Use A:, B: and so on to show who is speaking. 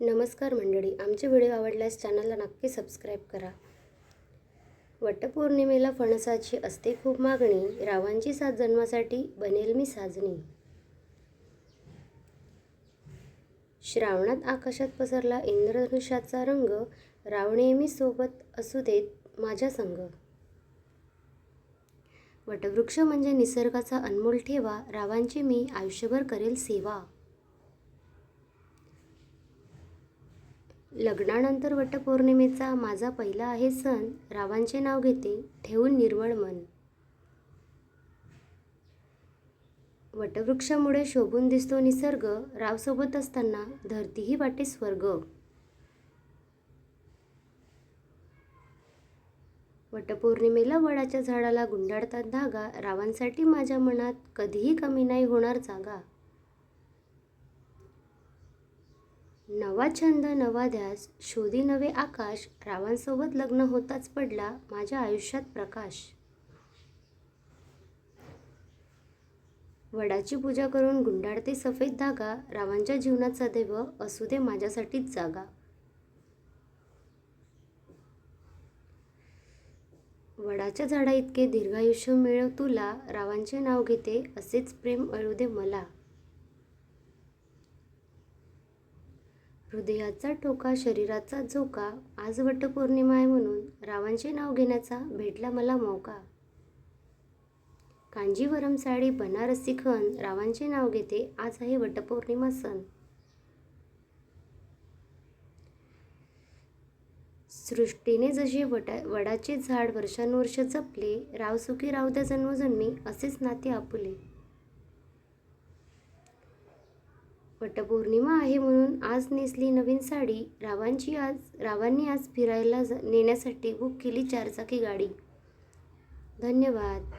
A: नमस्कार मंडळी आमचे व्हिडिओ आवडल्यास चॅनलला नक्की सबस्क्राईब करा. वटपौर्णिमेला फणसाची असते खूप मागणी रावांची साथ जन्मासाठी बनेल मी साजणी. श्रावणात आकाशात पसरला इंद्रधनुष्याचा रंग राव नेहमी सोबत असू देत माझ्या संग. वटवृक्ष म्हणजे निसर्गाचा अनमोल ठेवा रावांची मी आयुष्यभर करेल सेवा. लग्नानंतर वटपौर्णिमेचा माझा पहिला आहे सण रावांचे नाव घेते ठेवून निर्मळ मन. वटवृक्षामुळे शोभून दिसतो निसर्ग रावसोबत असताना धरतीही वाटे स्वर्ग. वटपौर्णिमेला वडाच्या झाडाला गुंडाळतात धागा रावांसाठी माझ्या मनात कधीही कमी नाही होणार जागा. नवा छंद नवा ध्यास शोधी नवे आकाश रावांसोबत लग्न होताच पडला माझ्या आयुष्यात प्रकाश. वडाची पूजा करून गुंडाळते सफेद धागा रावांच्या जीवनात सदैव असू दे माझ्यासाठीच जागा. वडाच्या झाडा इतके दीर्घायुष्य मिळव तुला रावांचे नाव घेते असेच प्रेम अळू दे मला. हृदयाचा ठोका शरीराचा झोका आज वटपौर्णिमा आहे म्हणून रावांचे नाव घेण्याचा भेटला मला मौका. कांजीवरम साडी बनारसी खण रावांचे नाव घेते आज आहे वटपौर्णिमा सण. सृष्टीने जसे वटा वडाचे झाड वर्षानुवर्ष जपले राव सुखी द्या जन्मजन्मी असेच नाते आपुले. वटपौर्णिमा आहे म्हणून आज नेसली नवीन साडी. रावांची आज रावांनी आज फिरायला ज नेण्यासाठी बुक केली चारचाकी गाडी. धन्यवाद.